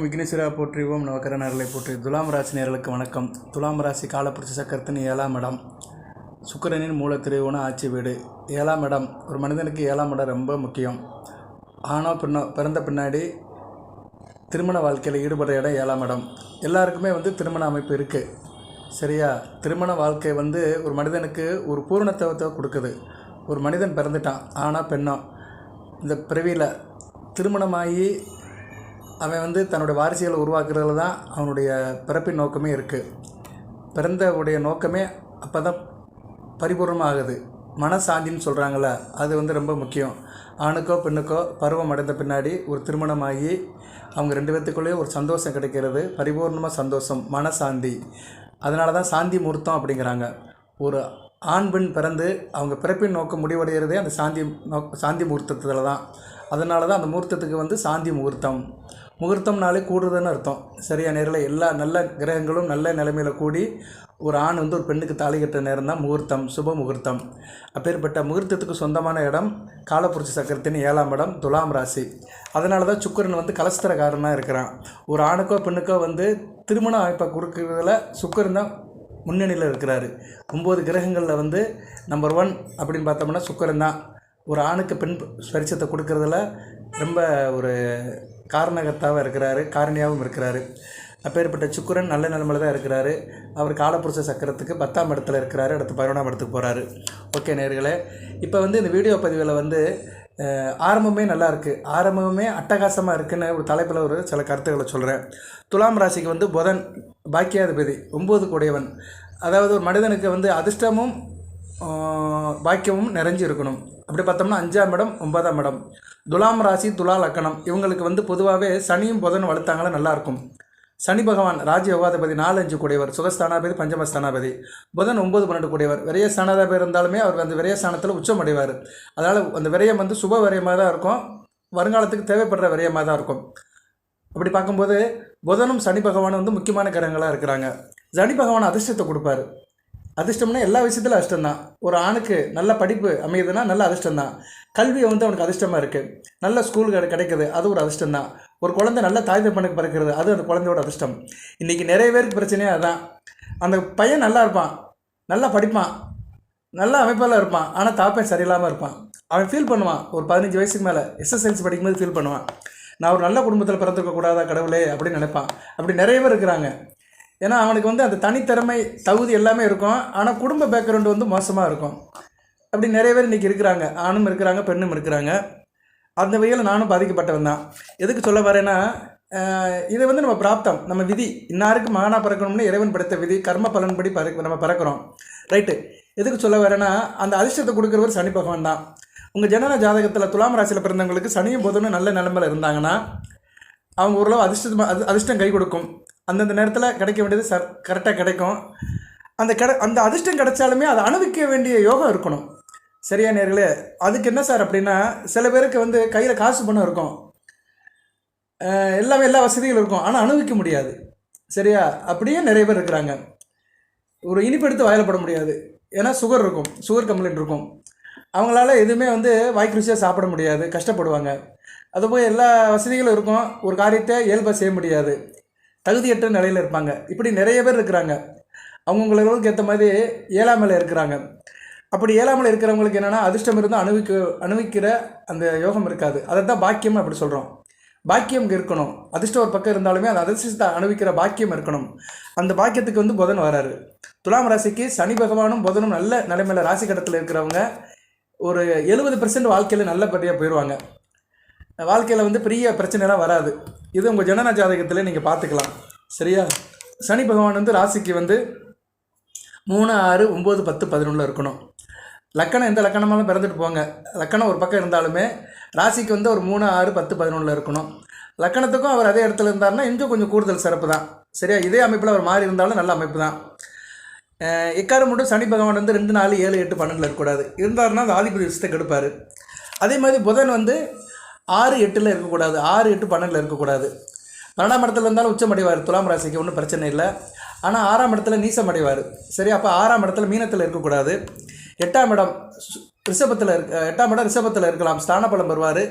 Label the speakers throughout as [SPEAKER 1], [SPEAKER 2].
[SPEAKER 1] ஓம் விக்னேஸ்வரா போற்றி ஓம் நவக்கரநர்களை போற்றி. துலாம் ராசி நேர்களுக்கு வணக்கம். துலாம் ராசி காலப்புரட்சி சக்கரத்தின் ஏழாம் இடம். சுக்கிரனின் மூலத்திருவோன ஆட்சி வீடு. ஏழாம் இடம். ஒரு மனிதனுக்கு ஏழாம் இடம் ரொம்ப முக்கியம். ஆனால் பெண்ணோ பிறந்த பின்னாடி திருமண வாழ்க்கையில் ஈடுபடுற இடம் ஏழாம் இடம். எல்லாருக்குமே வந்து திருமண அமைப்பு இருக்குது சரியா? திருமண வாழ்க்கை வந்து ஒரு மனிதனுக்கு ஒரு பூரணத்துவத்தை கொடுக்குது. ஒரு மனிதன் பிறந்துட்டான். ஆனால் பெண்ணோ இந்த பிறவியில் திருமணமாகி அவன் வந்து தன்னுடைய வாரிசுகளை உருவாக்குறதுல தான் அவனுடைய பிறப்பின் நோக்கமே இருக்குது பிறந்தவுடைய நோக்கமே அப்போ தான் பரிபூர்ணமாகுது. மனசாந்தின்னு சொல்கிறாங்கள அது வந்து ரொம்ப முக்கியம். ஆணுக்கோ பெண்ணுக்கோ பருவம் அடைந்த பின்னாடி ஒரு திருமணமாகி அவங்க ரெண்டு பேர்த்துக்குள்ளேயே ஒரு சந்தோஷம் கிடைக்கிறது. பரிபூர்ணமாக சந்தோஷம் மனசாந்தி. அதனால தான் சாந்தி முகூர்த்தம் அப்படிங்கிறாங்க. ஒரு ஆண் பெண் பிறந்து அவங்க பிறப்பின் நோக்கம் முடிவடைகிறதே அந்த சாந்தி நோக் சாந்தி முகூர்த்தத்தில் தான். அதனால தான் அந்த முகூர்த்தத்துக்கு வந்து சாந்தி முகூர்த்தம். முகூர்த்தம்னாலே கூடுறதுன்னு அர்த்தம். சரியா? நேரில் எல்லா நல்ல கிரகங்களும் நல்ல நிலைமையில் கூடி ஒரு ஆண் வந்து ஒரு பெண்ணுக்கு தாலி கட்டுற நேரம் தான் முகூர்த்தம் சுப முகூர்த்தம். அப்பேற்பட்ட முகூர்த்தத்துக்கு சொந்தமான இடம் காலப்புரட்சி சக்கரத்தின் ஏழாம் இடம் துலாம் ராசி. அதனால தான் சுக்கரன் வந்து கலஸ்தரக்காரனாக இருக்கிறான். ஒரு ஆணுக்கோ பெண்ணுக்கோ வந்து திருமண வாய்ப்பை கொடுக்குறதுல சுக்கரன் தான் முன்னணியில் இருக்கிறாரு. ஒம்பது கிரகங்களில் வந்து நம்பர் ஒன் அப்படின்னு பார்த்தோம்னா சுக்கரன் தான். ஒரு ஆணுக்கு பெண் ஸ்பரிசத்தை கொடுக்கறதுல ரொம்ப ஒரு காரணகர்த்தாவாக இருக்கிறாரு காரணியாகவும் இருக்கிறாரு. அப்பேற்பட்ட சுக்குரன் நல்ல நிலமையில தான் இருக்கிறாரு. அவர் காலப்புருஷ சக்கரத்துக்கு பத்தாம் இடத்துல இருக்கிறாரு அடுத்து பதினொன்றாம் இடத்துக்கு போகிறாரு ஓகே நேர்களே இப்போ வந்து இந்த வீடியோ பதிவில் வந்து ஆரம்பமே நல்லா இருக்குது ஆரம்பமே அட்டகாசமாக இருக்குன்னு ஒரு தலைப்பில் ஒரு சில கருத்துக்களை சொல்கிறேன் துலாம் ராசிக்கு வந்து புதன் பாக்கியாதிபதி ஒம்பது கூடையவன். அதாவது ஒரு மனிதனுக்கு வந்து அதிர்ஷ்டமும் பாக்கியமும் நிறைஞ்சு இருக்கணும் அப்படி பார்த்தோம்னா அஞ்சாம் இடம் ஒன்பதாம் இடம். துலாம் ராசி துலா லக்கணம். இவங்களுக்கு வந்து பொதுவாகவே சனியும் புதனும் வளர்த்தாங்களா நல்லாயிருக்கும். சனி பகவான் ராஜ யோகாதிபதி நாலு அஞ்சு கூடியவர் சுகஸ்தானாபதி பஞ்சமஸ்தானாபதி. புதன் ஒன்பது பன்னெண்டு கூடியவர். விரைய ஸ்தானாதிபதி இருந்தாலுமே அவர் அந்த விரைய ஸ்தானத்தில் உச்சம் அடைவார் அதனால் அந்த விரயம் வந்து சுப விரயமாக தான் இருக்கும். வருங்காலத்துக்கு தேவைப்படுற விரயமாக தான் இருக்கும். அப்படி பார்க்கும்போது புதனும் சனி பகவானும் வந்து முக்கியமான கிரகங்களாக இருக்கிறாங்க. சனி பகவான் அதிர்ஷ்டத்தை கொடுப்பாரு. அதிர்ஷ்டம்னா எல்லா விஷயத்திலும் அதிர்ஷ்டம் தான் ஒரு ஆணுக்கு நல்ல படிப்பு அமையுதுன்னா நல்ல அதிர்ஷ்டம் தான் கல்வி வந்து அவனுக்கு அதிர்ஷ்டமாக இருக்குது நல்ல ஸ்கூல் கிடை கிடைக்குது அது ஒரு அதிர்ஷ்டம் தான் ஒரு குழந்தை நல்ல தாய் தப்பனுக்கு பிறக்கிறது அது அந்த குழந்தையோட அதிர்ஷ்டம். இன்றைக்கி நிறைய பேருக்கு பிரச்சனையே அதுதான் அந்த பையன் நல்லா இருப்பான் நல்லா படிப்பான் நல்ல அமைப்பால் இருப்பான் ஆனால் தாப்பன் சரியில்லாமல் இருப்பான். அவன் ஃபீல் பண்ணுவான். ஒரு பதினஞ்சு வயசுக்கு மேலே எஸ்எஸ்எல்சி படிக்கும்போது ஃபீல் பண்ணுவான். நான் ஒரு நல்ல குடும்பத்தில் பிறந்திருக்க கூடாதா கடவுளே அப்படின்னு நினைப்பான். அப்படி நிறைய பேர் இருக்கிறாங்க. ஏன்னா அவனுக்கு வந்து அந்த தனித்திறமை தகுதி எல்லாமே இருக்கும். ஆனால் குடும்ப பேக்ரவுண்டு வந்து மோசமாக இருக்கும். அப்படி நிறைய பேர் இன்றைக்கி இருக்கிறாங்க. ஆணும் இருக்கிறாங்க பெண்ணும் இருக்கிறாங்க. அந்த வகையில் நானும் பாதிக்கப்பட்டவன் தான். எதுக்கு சொல்ல வரேன்னா இதை இது வந்து நம்ம பிராப்தம் நம்ம விதி. இன்னாருக்கு மகனாக பிறக்கணும்னு இறைவன் படுத்த விதி கர்ம பலன்படி பறக்க நம்ம பிறக்கிறோம். ரைட்டு. எதுக்கு சொல்ல வரேன்னா அந்த அதிர்ஷ்டத்தை கொடுக்குறவர் சனி பகவான் தான். உங்கள் ஜனன ஜாதகத்தில் துலாம் ராசியில் பிறந்தவங்களுக்கு சனியும் புதனும் நல்ல நிலமையில் இருந்தாங்கன்னா அவங்க ஓரளவு அதிர்ஷ்டம் அது அதிர்ஷ்டம் கை கொடுக்கும். அந்தந்த நேரத்தில் கிடைக்க வேண்டியது சர் கரெக்டாக கிடைக்கும். அந்த கட அந்த அதிர்ஷ்டம் கிடைச்சாலுமே அதை அனுபவிக்க வேண்டிய யோகம் இருக்கணும். சரியா நேர்களே? அதுக்கு என்ன சார் அப்படின்னா சில பேருக்கு வந்து கையில் காசு பணம் இருக்கும். எல்லாமே எல்லா வசதிகளும் இருக்கும். ஆனால் அனுபவிக்க முடியாது. சரியா? அப்படியே நிறைய பேர் இருக்கிறாங்க. ஒரு இனிப்பு எடுத்து வாயில போட முடியாது. ஏன்னா சுகர் இருக்கும். சுகர் கம்ப்ளைண்ட் இருக்கும். அவங்களால எதுவுமே வந்து வாய்க்கு ருசியாக சாப்பிட முடியாது. கஷ்டப்படுவாங்க. அது போய் எல்லா வசதிகளும் இருக்கும். ஒரு காரியத்தை இயல்பாக செய்ய முடியாது. தகுதியற்ற நிலையில் இருப்பாங்க. இப்படி நிறைய பேர் இருக்கிறாங்க. அவங்கவுங்களுக்கு ஏற்ற மாதிரி ஏழாமையில் இருக்கிறாங்க. அப்படி ஏழாமலை இருக்கிறவங்களுக்கு என்னென்னா அதிர்ஷ்டம் இருந்தால் அனுபவிக்க அணுவிக்கிற அந்த யோகம் இருக்காது. அதை தான் பாக்கியம் அப்படி சொல்கிறோம் பாக்கியம் இருக்கணும். அதிர்ஷ்டம் ஒரு பக்கம் இருந்தாலுமே அந்த அதிர்ஷ்டத்தை அணுவிக்கிற பாக்கியம் இருக்கணும். அந்த பாக்கியத்துக்கு வந்து புதன் வராரு. துலாம் ராசிக்கு சனி பகவானும் புதனும் நல்ல நிலைமையில் ராசி கடத்தில் இருக்கிறவங்க ஒரு எழுபது பெர்சன்ட் வாழ்க்கையில் நல்லபடியாக போயிடுவாங்க வாழ்க்கையில் வந்து பெரிய பிரச்சனைலாம் வராது. இது உங்கள் ஜனன ஜாதகத்தில் நீங்கள் பார்த்துக்கலாம். சரியா? சனி பகவான் வந்து ராசிக்கு வந்து மூணு ஆறு ஒம்பது பத்து பதினொன்றில் இருக்கணும். லக்கணம் எந்த லக்கணமாலும் பிறந்துட்டு போங்க. லக்கணம் ஒரு பக்கம் இருந்தாலுமே ராசிக்கு வந்து ஒரு மூணு ஆறு பத்து பதினொன்றில் இருக்கணும். லக்கணத்துக்கும் அவர் அதே இடத்துல இருந்தாருன்னா இன்னும் கொஞ்சம் கூடுதல் சிறப்பு தான். சரியா? இதே அமைப்பில் அவர் மாறி இருந்தாலும் நல்ல அமைப்பு தான். எக்காரம் மட்டும் சனி பகவான் வந்து ரெண்டு நாலு ஏழு எட்டு பன்னெண்டில் இருக்கக்கூடாது. இருந்தாருன்னா அந்த ஆதிபதி விஷயத்தை கெடுப்பார். அதே மாதிரி புதன் வந்து ஆறு எட்டில் இருக்கக்கூடாது. ஆறு எட்டு பன்னெண்டில் இருக்கக்கூடாது. பன்னெண்டாம் இடத்துல இருந்தாலும் உச்சம் அடைவார். துலாம் ராசிக்கு ஒன்றும் பிரச்சனை இல்லை. ஆனால் ஆறாம் இடத்துல நீசம் அடைவார். சரி அப்போ ஆறாம் இடத்துல மீனத்தில் இருக்கக்கூடாது. எட்டாம் இடம் ரிஷபத்தில் இருக்க எட்டாம் இடம் ரிஷபத்தில் இருக்கலாம். ஸ்தானபலம் வருவார்.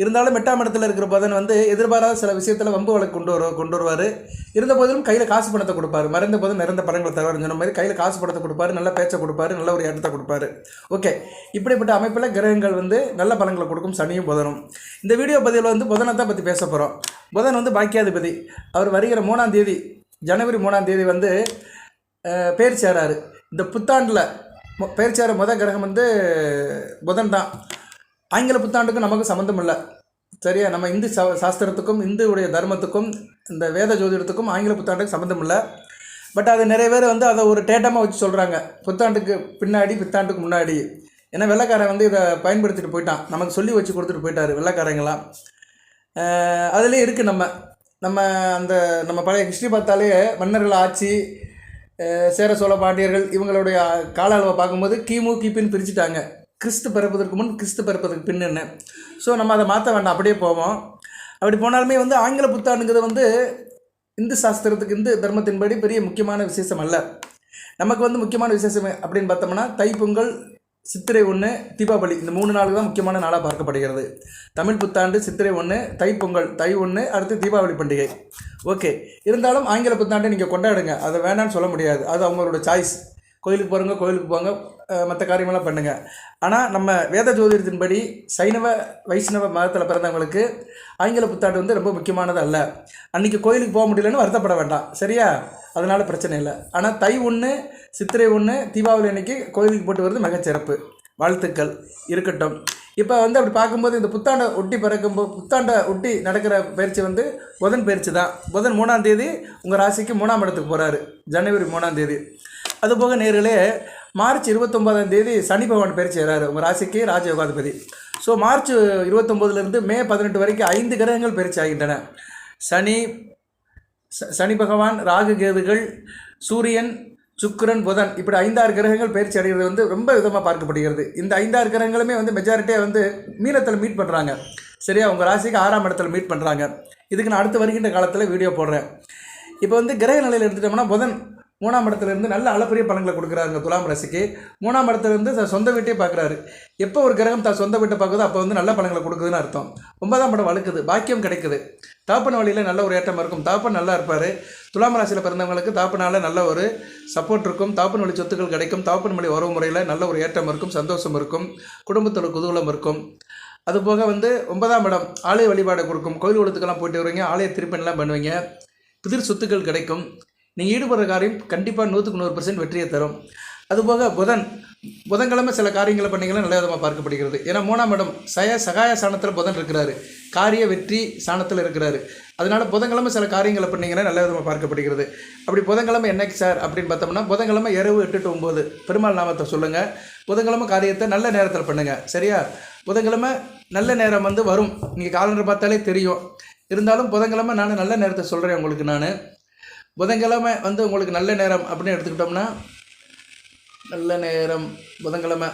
[SPEAKER 1] இருந்தாலும் எட்டாம் இடத்துல இருக்கிற புதன் வந்து எதிர்பாராத சில விஷயத்தில் வம்பு வழக்கு கொண்டு வர கொண்டு வருவார். இருந்த போதிலும் கையில் காசு பணத்தை கொடுப்பாரு. மறைந்த போதும் நிறைந்த பணங்களை தருவார் சொன்ன மாதிரி கையில் காசு பணத்தை கொடுப்பாரு நல்ல பேச்சை கொடுப்பாரு நல்ல ஒரு இடத்தை கொடுப்பாரு. ஓகே. இப்படிப்பட்ட அமைப்பில் கிரகங்கள் வந்து நல்ல பலங்களை கொடுக்கும் சனியும் புதனும். இந்த வீடியோ பதிவில் வந்து புதனை தான் பற்றி பேச போகிறோம் புதன் வந்து பாக்கியாதிபதி. அவர் வருகிற மூணாம் தேதி ஜனவரி மூணாம் தேதி வந்து பேர் சேராரு. இந்த புத்தாண்டில் மொ- பேர் சேர முத கிரகம் வந்து புதன் தான். ஆங்கில புத்தாண்டுக்கும் நமக்கு சம்மந்தம் இல்லை சரியா? நம்ம இந்து சா சாஸ்திரத்துக்கும் இந்துவுடைய தர்மத்துக்கும் இந்த வேத ஜோதிடத்துக்கும் ஆங்கில புத்தாண்டுக்கு சம்மந்தம் இல்லை பட் அது நிறைய பேர் வந்து அதை ஒரு டேட்டமாக வச்சு சொல்கிறாங்க புத்தாண்டுக்கு பின்னாடி புத்தாண்டுக்கு முன்னாடி. ஏன்னா வெள்ளைக்காரன் வந்து இதை பயன்படுத்திட்டு போயிட்டான். நமக்கு சொல்லி வச்சு கொடுத்துட்டு போயிட்டார் வெள்ளைக்காரங்களாம் அதுலேயே இருக்குது நம்ம. நம்ம அந்த நம்ம பழைய ஹிஸ்ட்ரி பார்த்தாலே மன்னர்கள் ஆட்சி சேர சோழ பாண்டியர்கள் இவங்களுடைய கால அளவை பார்க்கும்போது கிமு கிபின்னு பிரிச்சுட்டாங்க. கிறிஸ்து பிறப்பதற்கு முன் கிறிஸ்து பிறப்பதற்கு பின்னுன்னு. ஸோ நம்ம அதை மாற்ற வேண்டாம் அப்படியே போவோம். அப்படி போனாலுமே வந்து ஆங்கில புத்தாண்டுங்கிறது வந்து இந்து சாஸ்திரத்துக்கு இந்து தர்மத்தின்படி பெரிய முக்கியமான விசேஷம் அல்ல. நமக்கு வந்து முக்கியமான விசேஷம் அப்படின்னு பார்த்தோம்னா தைப்பொங்கல் சித்திரை ஒன்று தீபாவளி இந்த மூணு நாள் தான் முக்கியமான நாளாக பார்க்கப்படுகிறது. தமிழ் புத்தாண்டு சித்திரை ஒன்று தைப்பொங்கல் தை ஒன்று அடுத்து தீபாவளி பண்டிகை. ஓகே இருந்தாலும் ஆங்கில புத்தாண்டை நீங்கள் கொண்டாடுங்க. அதை வேணான்னு சொல்ல முடியாது. அது அவங்களோட சாய்ஸ் கோயிலுக்கு போகிறவங்க கோயிலுக்கு போங்க. மற்ற காரியமெல்லாம் பண்ணுங்கள் ஆனால் நம்ம வேத ஜோதிடத்தின்படி சைனவ வைஷ்ணவ மதத்தில் பிறந்தவங்களுக்கு ஆங்கில புத்தாண்டு வந்து ரொம்ப முக்கியமானது அல்ல. அன்றைக்கி கோயிலுக்கு போக முடியலன்னு வருத்தப்பட வேண்டாம். சரியா? அதனால் பிரச்சனை இல்லை. ஆனால் தை ஒன்று சித்திரை ஒன்று தீபாவளி அன்னைக்கு கோயிலுக்கு போட்டு வருது மிகச்சிறப்பு. வாழ்த்துக்கள். இருக்கட்டும். இப்போ வந்து அப்படி பார்க்கும்போது இந்த புத்தாண்டை ஒட்டி பிறக்கும்போது புத்தாண்டை ஒட்டி நடக்கிற பயிற்சி வந்து புதன் பயிற்சி தான். புதன் மூணாம் தேதி உங்கள் ராசிக்கு மூணாம் இடத்துக்கு போகிறாரு ஜனவரி மூணாம் தேதி. அதுபோக நேர்களே மார்ச் இருபத்தொம்போதாம் தேதி சனி பகவான் பயிற்சி செய்கிறாரு உங்கள் ராசிக்கு ராஜயோகாதிபதி. ஸோ மார்ச் இருபத்தொம்போதுலேருந்து மே பதினெட்டு வரைக்கும் ஐந்து கிரகங்கள் பயிற்சி ஆகின்றன சனி ச- சனி பகவான் ராகு கேதுகள் சூரியன் சுக்கிரன் புதன் இப்படி ஐந்தாறு கிரகங்கள் பயிற்சி அடைகிறது வந்து ரொம்ப விதமாக பார்க்கப்படுகிறது. இந்த ஐந்தாறு கிரகங்களுமே வந்து மெஜாரிட்டியாக வந்து மீனத்தில் மீட் பண்ணுறாங்க சரியா? உங்கள் ராசிக்கு ஆறாம் இடத்துல மீட் பண்ணுறாங்க இதுக்கு நான் அடுத்து வருகின்ற காலத்தில் வீடியோ போடுறேன். இப்போ வந்து கிரக நிலையில் எடுத்துட்டோம்னா புதன். மூணாம் இடத்துலேருந்து நல்ல அளப்பரிய பலன்களை கொடுக்குறாங்க துலாம் ராசிக்கு. மூணாம் இடத்துலேருந்து தான் சொந்த வீட்டையே பார்க்குறாரு. எப்போ ஒரு கிரகம் தான் சொந்த வீட்டை பார்க்குதோ அப்போ வந்து நல்ல பலன்களை கொடுக்குதுன்னு அர்த்தம். ஒன்பதாம் படம் வழுக்குது பாக்கியம் கிடைக்குது. தாப்பன் வழியில் நல்ல ஒரு ஏற்றம் இருக்கும். தாப்பன் நல்லா இருப்பார். துலாம் ராசியில் பிறந்தவங்களுக்கு தாப்பனால நல்ல ஒரு சப்போர்ட் இருக்கும். தாப்பன் வழி சொத்துக்கள் கிடைக்கும். தாப்பன் வழி உறவு முறையில் நல்ல ஒரு ஏற்றம் இருக்கும். சந்தோஷம் இருக்கும். குடும்பத்தோட குதூகலம் இருக்கும். அதுபோக வந்து ஒன்பதாம் இடம் ஆலய வழிபாடு கொடுக்கும். கோயில் குளத்துக்கெல்லாம் போயிட்டு வருவீங்க. ஆலய திருப்பணிலாம் பண்ணுவீங்க. புதிர் சொத்துக்கள் கிடைக்கும். நீங்கள் ஈடுபடுற காரியம் கண்டிப்பாக நூற்றுக்கு நூறு பர்சன்ட் வெற்றியை தரும். அதுபோக புதன் புதன்கிழமை சில காரியங்களை பண்ணீங்கன்னா நல்ல விதமாக பார்க்கப்படுகிறது. ஏன்னா மூணாம் இடம் சய சகாய சாணத்தில் புதன் இருக்கிறாரு. காரிய வெற்றி சாணத்தில் இருக்கிறாரு. அதனால் புதன்கிழமை சில காரியங்களை பண்ணீங்கன்னா நல்ல விதமாக பார்க்கப்படுகிறது. அப்படி புதன்கிழமை என்னைக்கு சார் அப்படின்னு பார்த்தோம்னா புதன்கிழமை இரவு எட்டு டு ஒம்பது பெருமாள் நாமத்தை சொல்லுங்கள் புதன்கிழமை காரியத்தை நல்ல நேரத்தில் பண்ணுங்கள் சரியா? புதன்கிழமை நல்ல நேரம் வந்து வரும். நீங்கள் காலண்டர் பார்த்தாலே தெரியும். இருந்தாலும் புதன்கிழமை நான் நல்ல நேரத்தை சொல்கிறேன் உங்களுக்கு நான். புதன்கிழமை வந்து உங்களுக்கு நல்ல நேரம் அப்படின்னு எடுத்துக்கிட்டோம்னா நல்ல நேரம் புதன்கிழமை.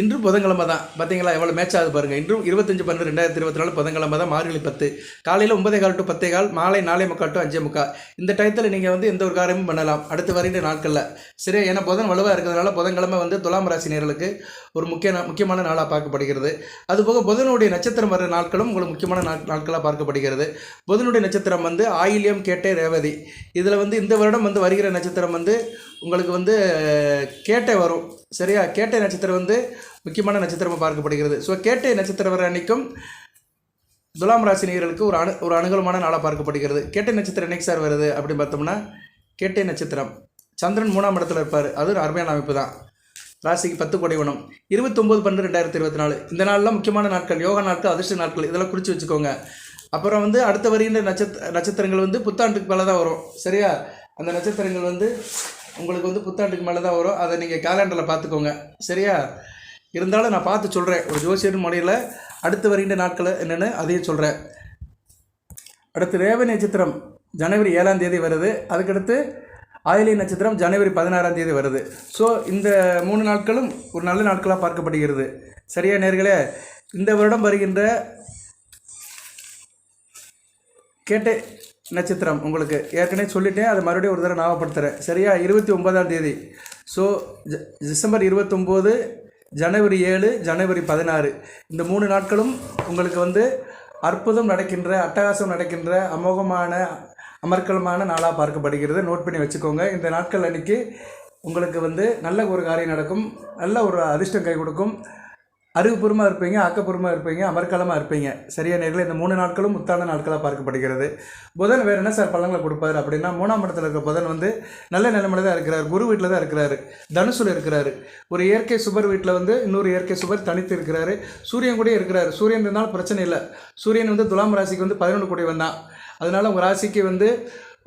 [SPEAKER 1] இன்று புதன்கிழமை தான். பார்த்தீங்களா எவ்வளோ மேட்ச் ஆகுது பாருங்கள் இன்றும் இருபத்தஞ்சு பன்னெண்டு ரெண்டாயிரத்தி இருபத்தி நாலு புதன்கிழமை தான். மார்கழி பத்து. காலையில் ஒன்பதே கால் டு பத்தே கால் மாலை நாலே முக்கால் டு அஞ்சே முக்கால். இந்த டயத்தில் நீங்கள் வந்து எந்த ஒரு காரியமும் பண்ணலாம். அடுத்து வருகின்ற நாட்களில். சரி ஏன்னா புதன் வலுவாக இருக்கிறதுனால புதன்கிழமை வந்து துலாம் ராசி நேர்களுக்கு ஒரு முக்கிய முக்கியமான நாளாக பார்க்கப்படுகிறது. அதுபோக புதனுடைய நட்சத்திரம் வர நாட்களும் உங்களுக்கு முக்கியமான நாட் நாட்களாக பார்க்கப்படுகிறது. புதனுடைய நட்சத்திரம் வந்து ஆயில்யம் கேட்டே ரேவதி. இதில் வந்து இந்த வருடம் வந்து வருகிற நட்சத்திரம் வந்து உங்களுக்கு வந்து கேட்டை வரும். சரியா? கேட்டை நட்சத்திரம் வந்து முக்கியமான நட்சத்திரமாக பார்க்கப்படுகிறது. ஸோ கேட்டை நட்சத்திரம் வர அன்னைக்கும் துலாம் ராசி நேயர்களுக்கு ஒரு அணு ஒரு அனுகூலமான நாளாக பார்க்கப்படுகிறது. கேட்டை நட்சத்திரம் என்னைக்கு சார் வருது அப்படின்னு பார்த்தோம்னா கேட்டை நட்சத்திரம். சந்திரன் மூணாம் இடத்துல இருப்பார். அது ஒரு அருமையான அமைப்பு தான். ராசிக்கு பத்து கொடை குணம். இருபத்தொம்போது பன்னெண்டு ரெண்டாயிரத்தி இருபத்தி நாலு இந்த நாளில் முக்கியமான நாட்கள் யோகா நாட்கள் அதிர்ஷ்ட நாட்கள் இதெல்லாம் குறித்து வச்சுக்கோங்க. அப்புறம் வந்து அடுத்த வருகின்ற நட்சத்திர நட்சத்திரங்கள் வந்து புத்தாண்டுக்கு மேலே தான் வரும். சரியா? அந்த நட்சத்திரங்கள் வந்து உங்களுக்கு வந்து புத்தாண்டுக்கு மேலே தான் வரும். அதை நீங்கள் கேலண்டரில் பார்த்துக்கோங்க. சரியா? இருந்தாலும் நான் பார்த்து சொல்கிறேன் ஒரு ஜோசியர் முறையில் அடுத்து வருகின்ற நாட்கள் என்னென்னு அதையும் சொல்கிறேன் அடுத்து ரேவ நட்சத்திரம் ஜனவரி ஏழாம் தேதி வருது. அதுக்கடுத்து ஆயிலி நட்சத்திரம் ஜனவரி பதினாறாம் தேதி வருது. ஸோ இந்த மூணு நாட்களும் ஒரு நல்ல நாட்களாக பார்க்கப்படுகிறது. சரியா நேர்களே? இந்த வருடம் வருகின்ற கேட்டை நட்சத்திரம் உங்களுக்கு ஏற்கனவே சொல்லிட்டேன் அதை மறுபடியும் ஒரு தடவை ஞாபகப்படுத்துகிறேன் சரியா? இருபத்தி ஒன்பதாம் தேதி. ஸோ டிசம்பர் இருபத்தொம்போது ஜனவரி ஏழு ஜனவரி பதினாறு. இந்த மூணு நாட்களும் உங்களுக்கு வந்து அற்புதம் நடக்கின்ற அட்டகாசம் நடக்கின்ற அமோகமான அமர்க்கலமான நாளாக பார்க்கப்படுகிறது. நோட் பண்ணி வச்சுக்கோங்க. இந்த நாட்கள் அன்னைக்கு உங்களுக்கு வந்து நல்ல ஒரு காரியம் நடக்கும். நல்ல ஒரு அதிர்ஷ்டம் கை கொடுக்கும். அறிவுபூர்வமாக இருப்பீங்க ஆக்கப்பூர்வமாக இருப்பீங்க அமர்க்கலமாக இருப்பீங்க. சரியான நேரில் இந்த மூணு நாட்களும் முத்தான நாட்களாக பார்க்கப்படுகிறது. புதன் வேறு என்ன சார் பழங்களை கொடுப்பாரு அப்படின்னா மூணாம் இடத்துல இருக்கிற புதன் வந்து நல்ல நிலைமையில தான் இருக்கிறார். குரு வீட்டில் தான் இருக்கிறாரு. தனுசுல இருக்கிறாரு. ஒரு இயற்கை சுபர் வீட்டில் வந்து இன்னொரு இயற்கை சுபர் தனித்து இருக்கிறாரு. சூரியன் கூட இருக்கிறாரு. சூரியன் இருந்தாலும் பிரச்சனை இல்லை. சூரியன் வந்து துலாம் ராசிக்கு வந்து பதினொன்று கோடி வந்தான் அதனால உங்கள் ராசிக்கு வந்து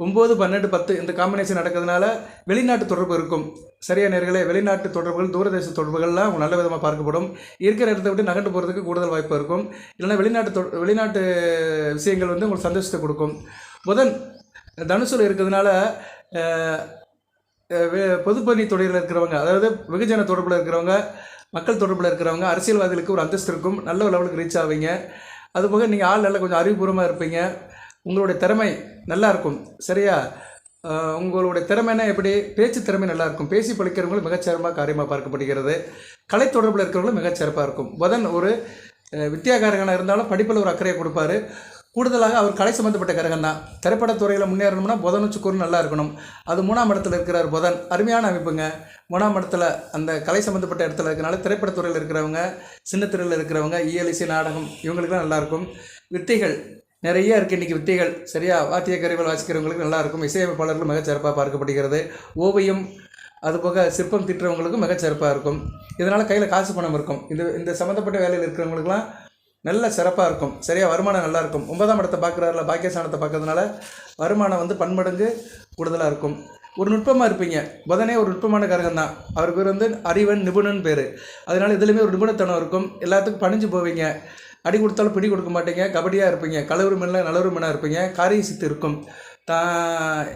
[SPEAKER 1] ஒம்பது பன்னெண்டு பத்து இந்த காம்பினேஷன் நடக்கிறதுனால வெளிநாட்டு தொடர்பு இருக்கும். சரியா நேர்களே வெளிநாட்டு தொடர்புகள் தூரதேச தொடர்புகள்லாம் நல்ல விதமாக பார்க்கப்படும். இருக்கிற இடத்த விட்டு நகண்டு போகிறதுக்கு கூடுதல் வாய்ப்பு இருக்கும். இல்லைன்னா வெளிநாட்டு வெளிநாட்டு விஷயங்கள் வந்து உங்களுக்கு சந்தோஷத்தை கொடுக்கும். புதன் தனுசுல இருக்கிறதுனால பொதுப்பணி துறையில் இருக்கிறவங்க அதாவது வெகுஜன தொடர்பில் இருக்கிறவங்க மக்கள் தொடர்பில் இருக்கிறவங்க அரசியல்வாதிகளுக்கு ஒரு அந்தஸ்து இருக்கும். நல்ல லெவலுக்கு ரீச் ஆவீங்க. அதுபோக நீங்கள் ஆள் நல்லா கொஞ்சம் அறிவுபூர்வமாக இருப்பீங்க. உங்களுடைய திறமை நல்லா இருக்கும் சரியா உங்களுடைய திறமைனா எப்படி? பேச்சு திறமை நல்லாயிருக்கும். பேசி பழிக்கிறவங்களும் மிகச்சிறப்பாக காரியமாக பார்க்கப்படுகிறது. கலை தொடர்பில் இருக்கிறவங்களும் மிகச்சிறப்பாக இருக்கும். புதன் ஒரு அஹ், வித்தியாகாரகனாக இருந்தாலும் படிப்பில் ஒரு அக்கறையை கொடுப்பாரு. கூடுதலாக அவர் கலை சம்மந்தப்பட்ட கரகம் தான். திரைப்படத்துறையில் முன்னேறணும்னா புதனும் சுக்குரும் நல்லா இருக்கணும். அது மூணாம் இடத்துல இருக்கிறார் புதன். அருமையான அமைப்புங்க. மூணாம் இடத்துல அந்த கலை சம்மந்தப்பட்ட இடத்துல இருக்கிறனால திரைப்படத்துறையில் இருக்கிறவங்க சின்ன திரையில் இருக்கிறவங்க இயல் இசை நாடகம் இவங்களுக்குலாம் நல்லாயிருக்கும் வித்தைகள் நிறைய இருக்குது இன்றைக்கி வித்தைகள். சரியா? வாத்திய கருவிகள் வாசிக்கிறவங்களுக்கு நல்லா இருக்கும் இசையமைப்பாளர்கள் மிகச்சிறப்பாக பார்க்கப்படுகிறது. ஓவியம் அதுபோக சிற்பம் திட்டுறவங்களுக்கும் மிகச்சிறப்பாக இருக்கும். இதனால் கையில் காசு பணம் இருக்கும். இது இந்த சம்மந்தப்பட்ட வேலையில் இருக்கிறவங்களுக்குலாம் நல்ல சிறப்பாக இருக்கும். சரியா? வருமானம் நல்லாயிருக்கும். ஒன்பதாம் இடத்தை பார்க்குறாருல பாக்கியஸ்தானத்தை பார்க்கறதுனால வருமானம் வந்து பன்மடங்கு கூடுதலாக இருக்கும். ஒரு நுட்பமாக இருப்பீங்க. புதனே ஒரு நுட்பமான கரகம் தான். அவர் பேர் வந்து அறிவன் நிபுணன் பேர். அதனால இதுலேயுமே ஒரு நிபுணத்தனம் இருக்கும். எல்லாத்துக்கும் பணிஞ்சு போவீங்க. அடி கொடுத்தாலும் பிடி கொடுக்க மாட்டீங்க கபடியாக இருப்பீங்க கலவரு மண்ணில் இருப்பீங்க காரிய சித்து இருக்கும்.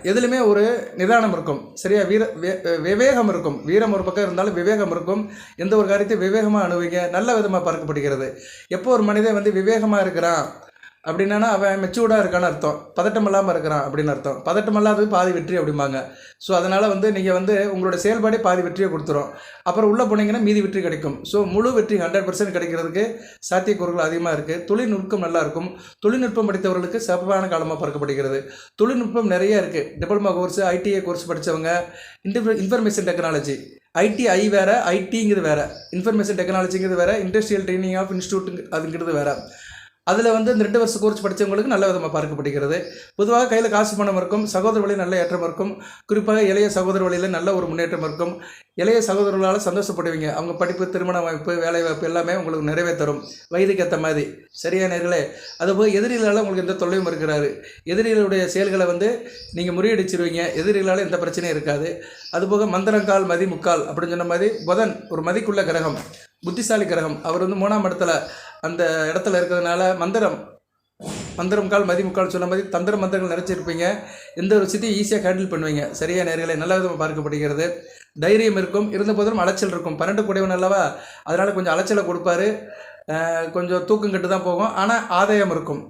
[SPEAKER 1] எதுலையுமே ஒரு நிதானம் இருக்கும். சரியா? வீர வே- விவேகம் இருக்கும். வீரம் ஒரு பக்கம் இருந்தாலும் விவேகம் இருக்கும். எந்த ஒரு காரியத்தையும் விவேகமாக அணுவீங்க நல்ல விதமாக பார்க்கப்படுகிறது. எப்போ ஒரு மனிதன் வந்து விவேகமாக இருக்கிறான் அப்படின்னா அவன் மெச்சூர்டாக இருக்கான்னு அர்த்தம். பதட்டம் இல்லாமல் இருக்கிறான் அப்படின்னு அர்த்தம். பதட்டம் இல்லாதது பாதி வெற்றி அப்படிம்பாங்க. ஸோ அதனால் வந்து நீங்கள் வந்து உங்களோட செயல்பாடே பாதி வெற்றியை கொடுத்துரும். அப்புறம் உள்ளே போனீங்கன்னா மீதி வெற்றி கிடைக்கும். ஸோ முழு வெற்றி ஹண்ட்ரட் பர்சன்ட் கிடைக்கிறதுக்கு சாத்தியக்கூறுகள் அதிகமாக இருக்குது தொழில்நுட்பம் நல்லா இருக்கும். தொழில்நுட்பம் படித்தவர்களுக்கு சிறப்பான காலமாக பார்க்கப்படுகிறது. தொழில்நுட்பம் நிறைய இருக்குது டிப்ளமா கோர்ஸ் ஐடிஐ கோர்ஸ் படித்தவங்க இன்டர் இன்ஃபர்மேஷன் டெக்னாலஜி ஐடிஐ வேறு ஐடிங்கிறது வேறு. இன்ஃபர்மேஷன் டெக்னாலஜிங்கிறது வேறு. இண்டஸ்ட்ரியல் ட்ரைனிங் ஆஃப் இன்ஸ்டியூட் அதுங்கிறது வேறு. அதில் வந்து இந்த ரெண்டு வருஷம் கோர்ஸ் படித்தவங்களுக்கு நல்ல விதமாக பார்க்கப்படுகிறது பொதுவாக கையில் காசு பணம் இருக்கும் சகோதர வழியில் நல்ல ஏற்றம் இருக்கும். குறிப்பாக இளைய சகோதர வழியில் நல்ல ஒரு முன்னேற்றம் இருக்கும். இளைய சகோதரர்களால் சந்தோஷப்படுவீங்க. அவங்க படிப்பு திருமண வாய்ப்பு வேலை வாய்ப்பு எல்லாமே உங்களுக்கு நிறைவே தரும். வயதுக்கு ஏற்ற மாதிரி. சரியா நேர்களே? அதுபோல் எதிரிகளால் உங்களுக்கு எந்த தொல்லையும் இருக்கிறாரு. எதிரிகளுடைய செயல்களை வந்து நீங்கள் முறியடிச்சிருவீங்க. எதிரிகளால் எந்த பிரச்சனையும் இருக்காது. அதுபோக மந்திரங்கால் மதி முக்கால் அப்படின்னு சொன்ன மாதிரி புதன் ஒரு மதிக்குள்ள கிரகம். புத்திசாலி கிரகம் அவர் வந்து மூணாம் இடத்துல அந்த இடத்துல இருக்கிறதுனால மந்திரம் மந்திரம் கால் மதிமுக்கால் சொன்ன மாதிரி தந்திர மந்திரங்கள் நிறைச்சிருப்பீங்க. எந்த ஒரு சித்தியும் ஈஸியாக ஹேண்டில் பண்ணுவீங்க. சரியா நேர்களை நல்ல விதமாக பார்க்கப்படுகிறது. தைரியம் இருக்கும் இருந்த போதிலும் அலைச்சல் இருக்கும். பன்னெண்டு குடைவன் அல்லவா? அதனால் கொஞ்சம் அலைச்சலை கொடுப்பாரு. கொஞ்சம் தூக்கம் கட்டு தான் போகும். ஆனால் ஆதாயம் இருக்கும்.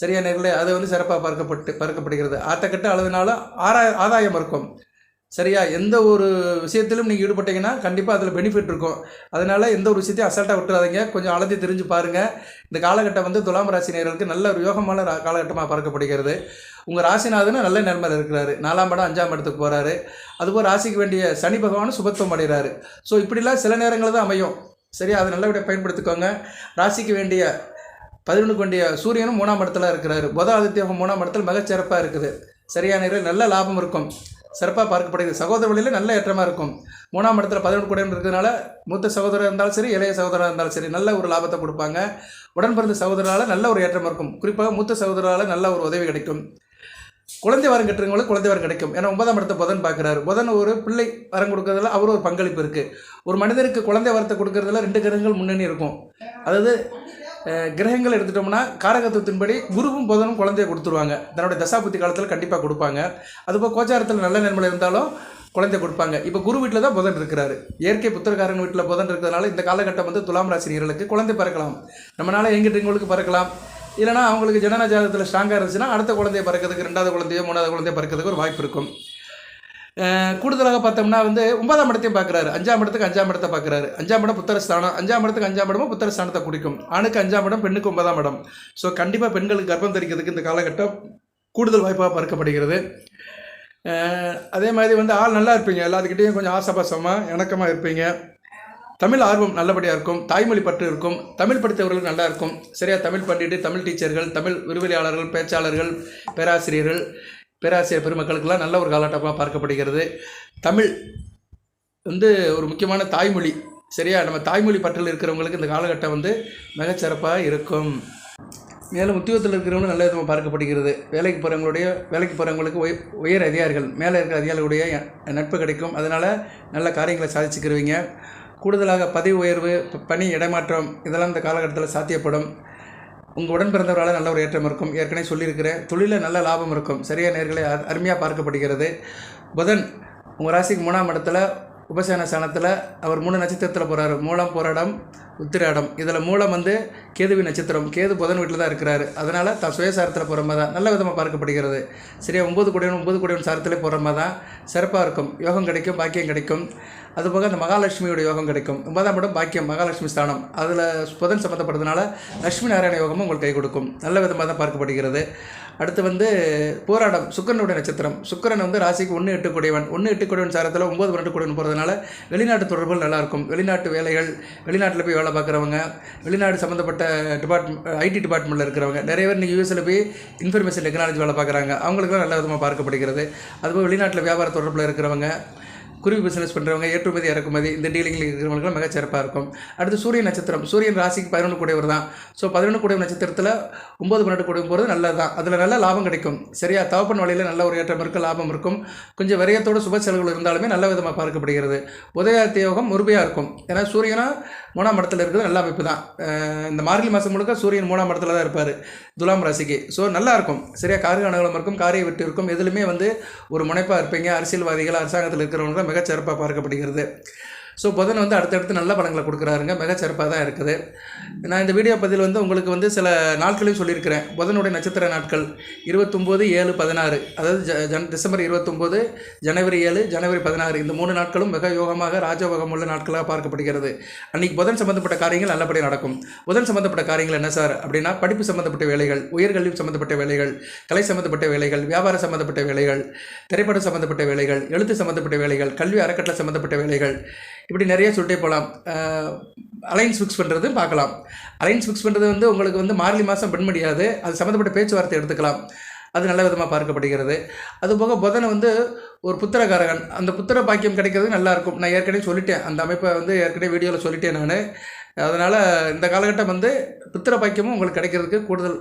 [SPEAKER 1] சரியான நேர்களை அது வந்து சிறப்பாக பார்க்கப்பட்டு பார்க்கப்படுகிறது. ஆத்தக்கட்டு அளவினாலும் ஆரா ஆதாயம் இருக்கும். சரியா? எந்த ஒரு விஷயத்திலும் நீங்கள் ஈடுபட்டீங்கன்னா கண்டிப்பாக அதில் பெனிஃபிட் இருக்கும். அதனால் எந்த ஒரு விஷயத்தையும் அசால்ட்டாக விட்டுறாதீங்க. கொஞ்சம் அளந்து தெரிஞ்சு பாருங்கள் இந்த காலகட்டம் வந்து துலாம் ராசி நேர்களுக்கு நல்ல ஒரு யோகமான ரா- காலகட்டமாக பார்க்கப்படுகிறது. உங்கள் ராசிநாதனும் நல்ல நிலைமையில் இருக்கிறாரு. நாலாம் படம் அஞ்சாம் இடத்துக்கு போகிறாரு அதுபோல் ராசிக்கு வேண்டிய சனி பகவானும் சுபத்துவம் அடைகிறாரு. ஸோ இப்படிலாம் சில நேரங்களில் தான் அமையும். சரியா? அதை நல்லபடியாக பயன்படுத்திக்கோங்க. ராசிக்கு வேண்டிய பதினொன்றுக்கு வேண்டிய சூரியனும் மூணாம் இடத்துல இருக்கிறாரு. புத ஆதித்யோகம் மூணாம் இடத்துல மிகச்சிறப்பாக இருக்குது. சரியான நேரம் நல்ல லாபம் இருக்கும். சிறப்பாக பார்க்கப்படுகிறது. சகோதர வழியில் நல்ல ஏற்றமாக இருக்கும். மூணாம் இடத்துல பதினொன்று கூட இருக்கிறதுனால மூத்த சகோதரர் இருந்தாலும் சரி இளைய சகோதரராக இருந்தாலும் சரி நல்ல ஒரு லாபத்தை கொடுப்பாங்க. உடன் பிறந்த சகோதரரால் நல்ல ஒரு ஏற்றம் இருக்கும். குறிப்பாக மூத்த சகோதரரால் நல்ல ஒரு உதவி கிடைக்கும். குழந்தை வரம் கட்டுறவங்களுக்கு குழந்தை வரம் கிடைக்கும். ஏன்னா ஒன்பதாம் இடத்த புதன் பார்க்குறாரு. புதன் ஒரு பிள்ளை வரம் கொடுக்கறதுல அவர் ஒரு பங்களிப்பு இருக்குது ஒரு மனிதருக்கு குழந்தை வரத்தை கொடுக்கறதுல ரெண்டு கிரகங்கள் முன்னணி இருக்கும். அதாவது கிரகங்கள் எடுத்துட்டோம்னா காரகத்துவத்தின்படி குருவும் புதனும் குழந்தைய கொடுத்துருவாங்க. தன்னுடைய தசாபுத்தி காலத்தில் கண்டிப்பாக கொடுப்பாங்க. அதுபோல் கோச்சாரத்தில் நல்ல நிலைமையில் இருந்தாலும் குழந்தை கொடுப்பாங்க. இப்போ குரு வீட்டில் தான் புதன் இருக்கிறாரு. இயற்கை புத்திரக்காரன் வீட்டில் புதன் இருக்கிறதுனால இந்த காலகட்டம் வந்து துலாம் ராசினியர்களுக்கு குழந்தை பிறக்கலாம். எங்கிட்ட எங்கிட்டவங்களுக்கு பிறக்கலாம். இல்லைனா அவங்களுக்கு ஜனன ஜாதகத்தில் ஸ்ட்ராங்காக இருந்துச்சுன்னா அடுத்த குழந்தைய பிறக்கிறதுக்கு ரெண்டாவது குழந்தையோ மூணாவது குழந்தைய பிறக்கிறதுக்கு ஒரு வாய்ப்பு இருக்கும். கூடுதலாக பார்த்தோம்னா வந்து ஒன்பதாம் இடத்தையும் பார்க்குறாரு. அஞ்சாம் இடத்துக்கு அஞ்சாம் இடத்தை பார்க்குறாரு. அஞ்சாம் இடம் புத்தரஸ்தானம். அஞ்சாம் இடத்துக்கு அஞ்சாம் இடமும் புத்தரஸ்தானத்தை குறிக்கும். ஆணுக்கு அஞ்சாம் இடம் பெண்ணுக்கு ஒன்பதாம் இடம். ஸோ கண்டிப்பாக பெண்களுக்கு கர்ப்பம் தெரிக்கிறதுக்கு இந்த காலகட்டம் கூடுதல் வாய்ப்பாக பார்க்கப்படுகிறது. அதே மாதிரி வந்து ஆள் நல்லா இருப்பீங்க. எல்லாத்துக்கிட்டையும் கொஞ்சம் ஆசபாசமாக இணக்கமாக இருப்பீங்க. தமிழ் ஆர்வம் நல்லபடியாக இருக்கும். தாய்மொழி பற்று இருக்கும். தமிழ் படித்தவர்களுக்கு நல்லா இருக்கும். சரியாக தமிழ் பண்டிட்டு தமிழ் டீச்சர்கள் தமிழ் விரிவுரையாளர்கள் பேச்சாளர்கள் பேராசிரியர்கள். பேராசிரியர் பெருமக்களுக்கெல்லாம் நல்ல ஒரு காலகட்டமாக பார்க்கப்படுகிறது. தமிழ் வந்து ஒரு முக்கியமான தாய்மொழி. சரியா? நம்ம தாய்மொழி பற்றில் இருக்கிறவங்களுக்கு இந்த காலகட்டம் வந்து மிகச்சிறப்பாக இருக்கும். மேலும் உத்தியோகத்தில் இருக்கிறவங்களும் நல்ல விதமாக பார்க்கப்படுகிறது. வேலைக்கு போகிறவங்களுடைய வேலைக்கு போகிறவங்களுக்கு உய உயர் அதிகாரிகள் மேலே இருக்கிற அதிகாரிகளுடைய நட்பு கிடைக்கும். அதனால் நல்ல காரியங்களை சாதிச்சுக்கிருவீங்க கூடுதலாக பதவி உயர்வு பணி இடமாற்றம் இதெல்லாம் இந்த காலகட்டத்தில் சாத்தியப்படும். உங்கள் உடன் பிறந்தவரால் நல்ல ஒரு ஏற்றம் இருக்கும். ஏற்கனவே சொல்லியிருக்கிறேன் தொழிலில் நல்ல லாபம் இருக்கும். சரியாக நேர்களை அருமையாக பார்க்கப்படுகிறது. புதன் உங்கள் ராசிக்கு மூணாம் இடத்துல உபசேன சனத்தில் அவர் மூணு நட்சத்திரத்தில் போகிறாரு மூலம் போராடம் உத்திராடம். இதில் மூலம் வந்து கேதுவி நட்சத்திரம். கேது புதன் வீட்டில் தான் இருக்கிறாரு. அதனால் தான் சுயசாரத்தில் போகிற மாதிரி தான். நல்ல விதமாக பார்க்கப்படுகிறது. சரியா ஒம்பது கோடியவன் ஒம்பது கோடியவன் சாரத்திலே போகிற மாதிரி தான். சிறப்பாக இருக்கும். யோகம் கிடைக்கும் பாக்கியம் கிடைக்கும். அதுபோக அந்த மகாலட்சுமியோட யோகம் கிடைக்கும். ஒன்பதாம் இடம் பாக்கியம் மகாலட்சுமி ஸ்தானம். அதில் புதன் சம்மந்தப்படுறதுனால லட்சுமி நாராயண யோகமும் உங்களுக்கு கை கொடுக்கும். நல்ல விதமாக தான் பார்க்கப்படுகிறது. அடுத்து வந்து போராடம் சுக்கரனுடைய நட்சத்திரம். சுக்கரன் வந்து ராசிக்கு ஒன்று எட்டு கூடியவன். ஒன்று எட்டு கூடியவன் சாரத்தில் ஒம்பது பன்னெண்டு கூடியவன் போகிறதுனால வெளிநாட்டு தொடர்புகள் நல்லாயிருக்கும். வெளிநாட்டு வேலைகள் வெளிநாட்டில் போய் வேலை பார்க்குறவங்க வெளிநாடு சம்மந்தப்பட்ட டிபார்ட்மெண்ட் ஐடி டிபார்ட்மெண்ட்டில் இருக்கிறவங்க நிறைய பேர் இன்றைக்கி யூஎஸில் போய் இன்ஃபர்மேஷன் டெக்னாலஜி வேலை பார்க்குறாங்க. அவங்களுக்குலாம் நல்ல விதமாக பார்க்கப்படுகிறது. அதுபோல் வெளிநாட்டில் வியாபார தொடர்பில் இருக்கிறவங்க குருவி பிஸ்னஸ் பண்ணுறவங்க ஏற்றுமதி இறக்குமதி இந்த டீலிங்கில் இருக்கிறவங்களுக்கு மிக சிறப்பாக இருக்கும். அடுத்து சூரிய நட்சத்திரம். சூரியன் ராசிக்கு பதினொன்று கூடியவர் தான் ஸோ பதினொன்று கூடிய நட்சத்திரத்தில் ஒம்பது பன்னெண்டு கூடியும் போகிறது நல்லது தான் அதில் நல்ல லாபம் கிடைக்கும். சரியா? தவப்பன் வழியில் நல்ல ஒரு ஏற்றம் இருக்கும் லாபம் இருக்கும். கொஞ்சம் விரயத்தோட சுப செலவுகள் இருந்தாலுமே நல்ல விதமாக பார்க்கப்படுகிறது. உதயார்த்த யோகம் முழுமையாக இருக்கும். ஏன்னா சூரியனா மூணாம் இடத்துல இருக்கிறது நல்ல அமைப்பு தான். இந்த மார்கழி மாதம் முழுக்க சூரியன் மூணாம் இடத்துல தான் இருப்பார் துலாம் ராசிக்கு. ஸோ நல்லா இருக்கும். சரியா காரிய அனுகூலம் இருக்கும் காரிய விட்டு இருக்கும். எதுலையுமே வந்து ஒரு முனைப்பாக இருப்பீங்க. அரசியல்வாதிகள் அரசாங்கத்தில் இருக்கிறவங்க மிகச் சிறப்பாக பார்க்கப்படுகிறது. ஸோ புதன் வந்து அடுத்தடுத்து நல்ல பலங்களை கொடுக்குறாருங்க. மிகச்சிறப்பாக தான் இருக்குது. நான் இந்த வீடியோ பதில் வந்து உங்களுக்கு வந்து சில நாட்களையும் சொல்லியிருக்கிறேன். புதனுடைய நட்சத்திர நாட்கள் இருபத்தொம்போது ஏழு பதினாறு. அதாவது ஜ ஜன் டிசம்பர் இருபத்தொம்போது ஜனவரி ஏழு ஜனவரி பதினாறு. இந்த மூணு நாட்களும் மிக யோகமாக ராஜயோகம் உள்ள நாட்களாக பார்க்கப்படுகிறது. அன்றைக்கி புதன் சம்மந்தப்பட்ட காரியங்கள் நல்லபடியாக நடக்கும். புதன் சம்மந்தப்பட்ட காரியங்கள் என்ன சார்? அப்படின்னா படிப்பு சம்மந்தப்பட்ட வேலைகள் உயர்கல்வி சம்மந்தப்பட்ட வேலைகள் கலை சம்மந்தப்பட்ட வேலைகள் வியாபாரம் சம்மந்தப்பட்ட வேலைகள் திரைப்படம் சம்மந்தப்பட்ட வேலைகள் எழுத்து சம்மந்தப்பட்ட வேலைகள் கல்வி அறக்கட்டளை சம்மந்தப்பட்ட வேலைகள். இப்படி நிறைய சொல்லிட்டே போகலாம். அலைன்ஸ் ஃபிக்ஸ் பண்ணுறது பார்க்கலாம். அலைன்ஸ் ஃபிக்ஸ் பண்ணுறது வந்து உங்களுக்கு வந்து மார்லி மாதம் பெண் முடியாது அது சம்மந்தப்பட்ட பேச்சுவார்த்தை எடுத்துக்கலாம். அது நல்ல விதமாக பார்க்கப்படுகிறது. அதுபோக புதனை வந்து ஒரு புத்திரகாரகன் அந்த புத்திர பாக்கியம் கிடைக்கிறது நல்லாயிருக்கும் நான் ஏற்கனவே சொல்லிட்டேன். அந்த அமைப்பை வந்து ஏற்கனவே வீடியோவில் சொல்லிட்டேன் நான். அதனால் இந்த காலகட்டம் வந்து புத்திர பாக்கியமும் உங்களுக்கு கிடைக்கிறதுக்கு கூடுதல்